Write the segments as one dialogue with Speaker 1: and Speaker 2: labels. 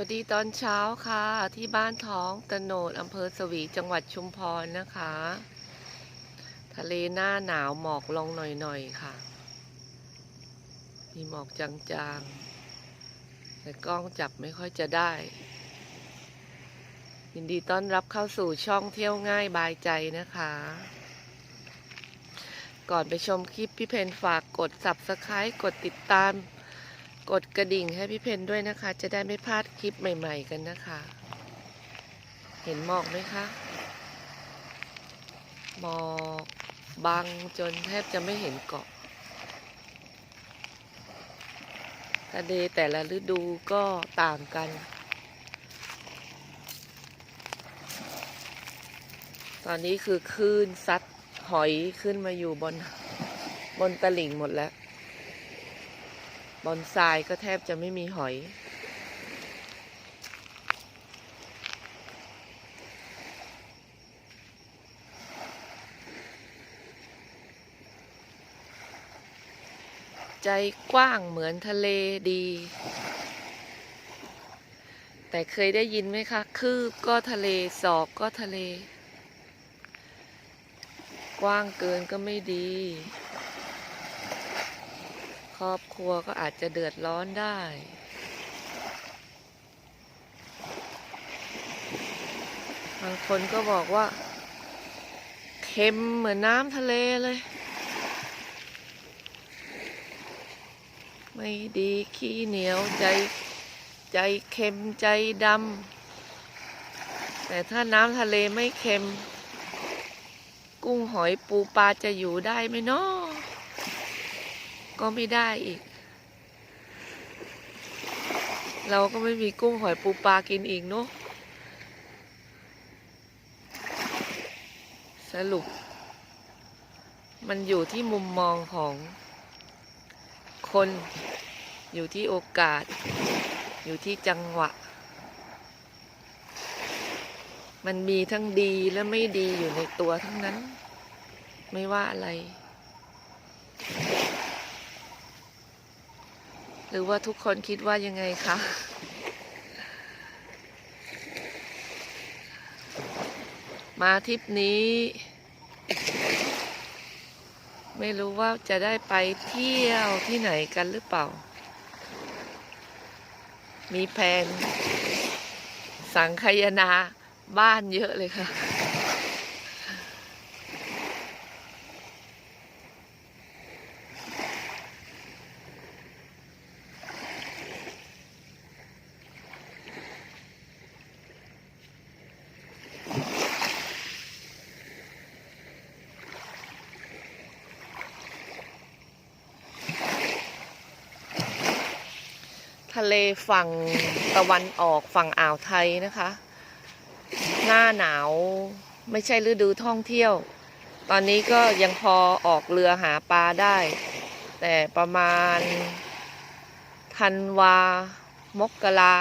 Speaker 1: วัสดีตอนเช้าค่ะ ที่บ้านท้องตะโนดอำเภอสวีจังหวัดชุมพรนะคะ ทะเลหน้าหนาวหมอกลงหน่อยๆค่ะ มีหมอกจางๆ แต่กล้องจับไม่ค่อยจะได้ ยินดีต้อนรับเข้าสู่ช่องเที่ยวง่ายบายใจนะคะ ก่อนไปชมคลิปพี่เพนฝากกด subscribe กดติดตาม กดกระดิ่งให้พี่เพนด้วยนะคะ จะได้ไม่พลาดคลิปใหม่ ๆ กันนะคะ เห็นหมอกไหมคะหมอกบังจนแทบจะไม่เห็นเกาะทะเลแต่ละฤดูก็ต่างกัน ตอนนี้คือคลื่นซัดหอยขึ้นมาอยู่บนบนตลิ่งหมดแล้ว บอนทรายก็แทบจะไม่มีหอย ใจกว้างเหมือนทะเลดี แต่เคยได้ยินไหมคะ คืบก็ทะเลศอกก็ทะเล กว้างเกินก็ไม่ดี ครอบครัวก็อาจจะเดือดร้อนได้ บางคนก็บอกว่า เค็มเหมือนน้ำทะเลเลย ไม่ดีขี้เหนียวใจใจเค็มใจดำ แต่ถ้าน้ำทะเลไม่เค็ม กุ้งหอยปูปลาจะอยู่ได้ไหมเนาะ ก็ไม่ได้อีก เราก็ไม่มีกุ้งหอยปูปลากินอีกเนาะสรุป มันอยู่ที่มุมมองของคนอยู่ที่โอกาส อยู่ที่จังหวะ มันมีทั้งดีและไม่ดีอยู่ในตัวทั้งนั้น ไม่ว่าอะไร รือว่าทุกคนคิดว่ายังไงคะมาทริปนี้ ไม่รู้ว่าจะได้ไปเที่ยวที่ไหนกันหรือเปล่า มีแผนสังคายนาบ้านเยอะเลยค่ะ ทะเลฝั่งตะวันออกฝั่งอ่าวไทยนะคะ หน้าหนาวไม่ใช่ฤดูท่องเที่ยว ตอนนี้ก็ยังพอออกเรือหาปลาได้ แต่ประมาณธันวา มกรา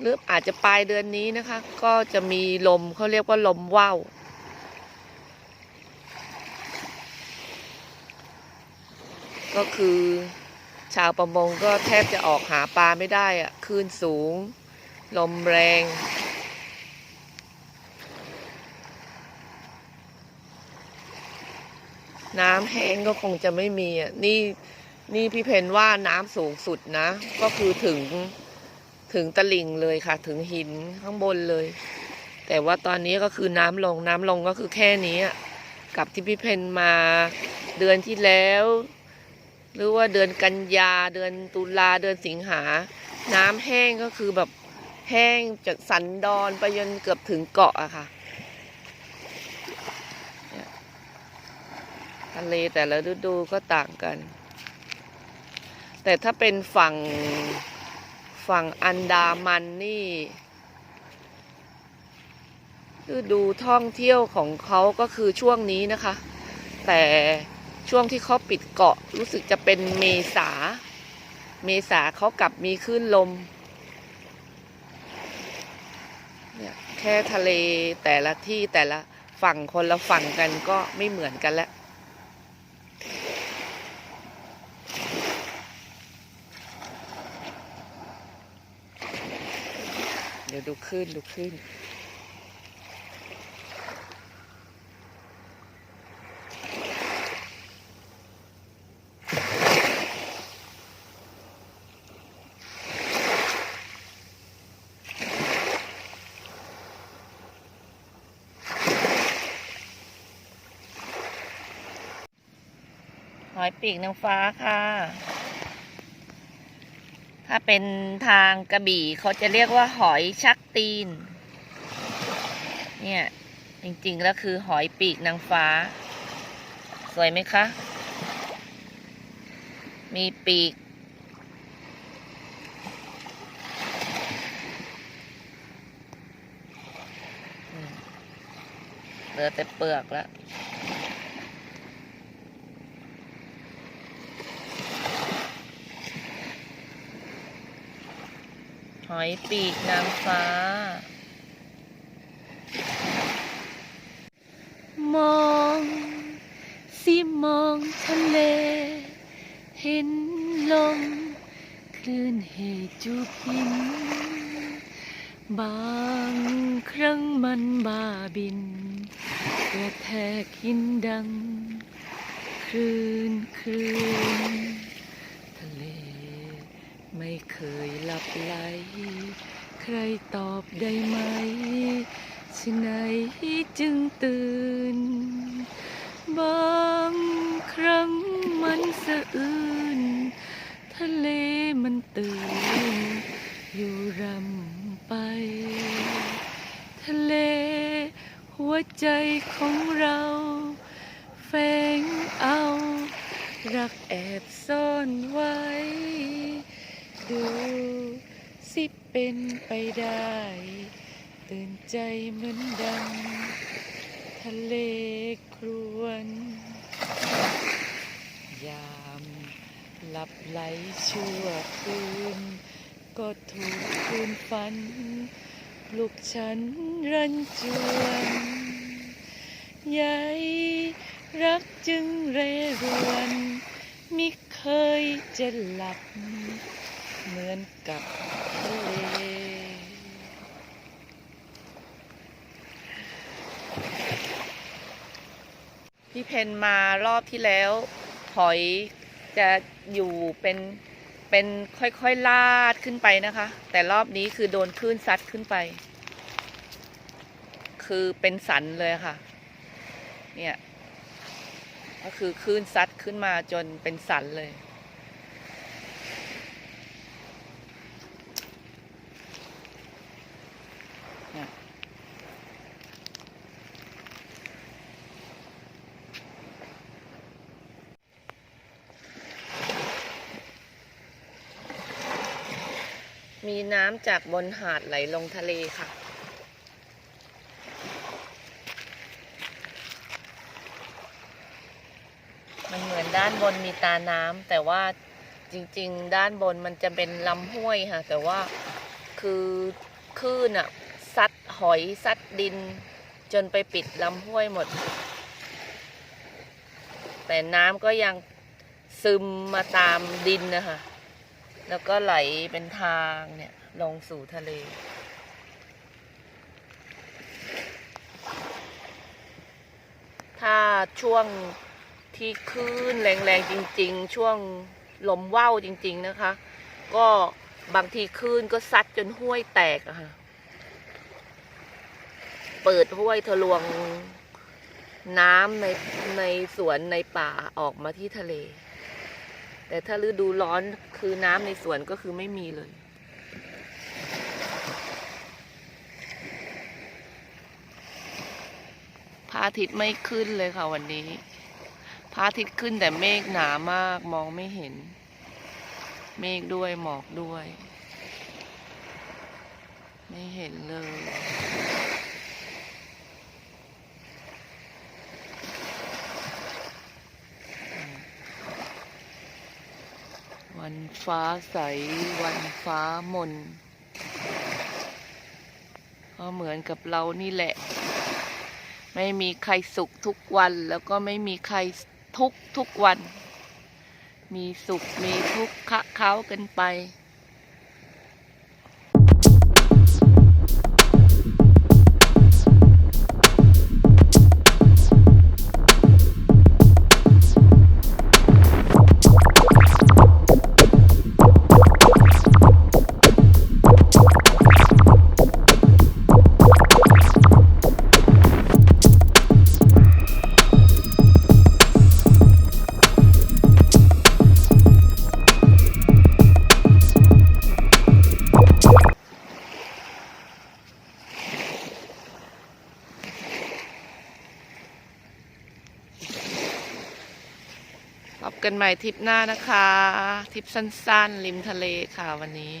Speaker 1: หรืออาจจะปลายเดือนนี้นะคะ ก็จะมีลมเขาเรียกว่าลมว่าวก็คือ ชาวประมงก็แทบจะออกหาปลาไม่ได้อะคลื่นสูง ลมแรง น้ำแห้งก็คงจะไม่มีอะนี่นี่พี่เพนว่าน้ำสูงสุดนะ ก็คือถึงถึงตลิ่งเลยค่ะ ถึงหินข้างบนเลย แต่ว่าตอนนี้ก็คือน้ำลงน้ำลงก็คือแค่นี้อะกับที่พี่เพนมาเดือนที่แล้ว หรือว่าเดือนกันยาเดือนตุลาเดือนสิงหา น้ำแห้งก็คือแบบแห้งจากสันดอนไปจนเกือบถึงเกาะอะค่ะทะเลแต่ละฤดูก็ต่างกัน แต่ถ้าเป็นฝั่งฝั่งอันดามันนี่ฤดูท่องเที่ยวของเขาก็คือช่วงนี้นะคะ แต่ ช่วงที่เขาปิดเกาะรู้สึกจะเป็นเมษา เมษาเขากลับมีคลื่นลม เนี่ยแค่ทะเลแต่ละที่แต่ละฝั่งคนละฝั่งกันก็ไม่เหมือนกันแล้วนดี๋ยวดูขึ้นดูขึ้น หอยปีกนางฟ้าค่ะ ถ้าเป็นทางกระบี่เขาจะเรียกว่าหอยชักตีน เนี่ย จริงๆแล้วคือหอยปีกนางฟ้า สวยไหมคะ มีปีก เหลือแต่เปลือกแล้ว หอยปีกนางฟ้า มองสิมองทะเล เห็นลมคลื่นเหจูบหิน บางครั้งมันบาบินกระแทกหินดัง คลื่นคลื่น ไม่เคยหลับไหล ใครตอบได้ไหมชะไหนจึงตื่น บางครั้งมันสะอื้นทะเลมันตื่น อยู่รำไป ทะเล หัวใจของเราแฝงเอา รักแอบซ่อนไว้ ดูสิเป็นไปได้ ตื่นใจเหมือนดัง ทะเลครวน ยามหลับไหลชั่วคืน ก็ถูกคืนฝัน ปลุกฉันรันจวนใหญ่รักจึงเรรวนมิเคยจะหลับ อนกับทะเลพี่เพนมารอบที่แล้ว หอยจะอยู่เป็นเป็นค่อยๆลาดขึ้นไปนะคะ แต่รอบนี้คือโดนคลื่นซัดขึ้นไป คือเป็นสันเลยค่ะ เนี่ย ก็คือคลื่นซัดขึ้นมาจนเป็นสันเลยเนี่ย มีน้ำจากบนหาดไหลลงทะเลค่ะ มันเหมือนด้านบนมีตาน้ำแต่ว่าจริง ๆ ด้านบนมันจะเป็นลำห้วยค่ะ แต่ว่าคือคลื่นอะซัดหอยซัดดิน จนไปปิดลำห้วยหมด แต่น้ำก็ยังซึมมาตามดินนะคะ แล้วก็ไหลเป็นทางเนี่ย ลงสู่ทะเล ถ้าช่วงที่คลื่นแรงๆจริง ๆ ช่วงลมว่าวจริง ๆนะคะ ก็บางทีคลื่นก็ซัดจนห้วยแตกอะค่ะ เปิดห้วยทะลวงน้ำในในสวนในป่าออกมาที่ทะเล แต่ถ้าฤดูร้อนคือน้ำในสวนก็คือไม่มีเลย พระอาทิตย์ไม่ขึ้นเลยค่ะวันนี้ พระอาทิตย์ขึ้นแต่เมฆหนามากมองไม่เห็น เมฆด้วยหมอกด้วย ไม่เห็นเลย วันฟ้าใส วันฟ้ามนก็เหมือนกับเรานี่แหละ ไม่มีใครสุขทุกวันแล้วก็ไม่มีใครทุกทุกวัน มีสุขมีทุกข์คะเขากันไป กันใหม่ทริปหน้านะคะทริปสั้นๆ ริมทะเลค่ะวันนี้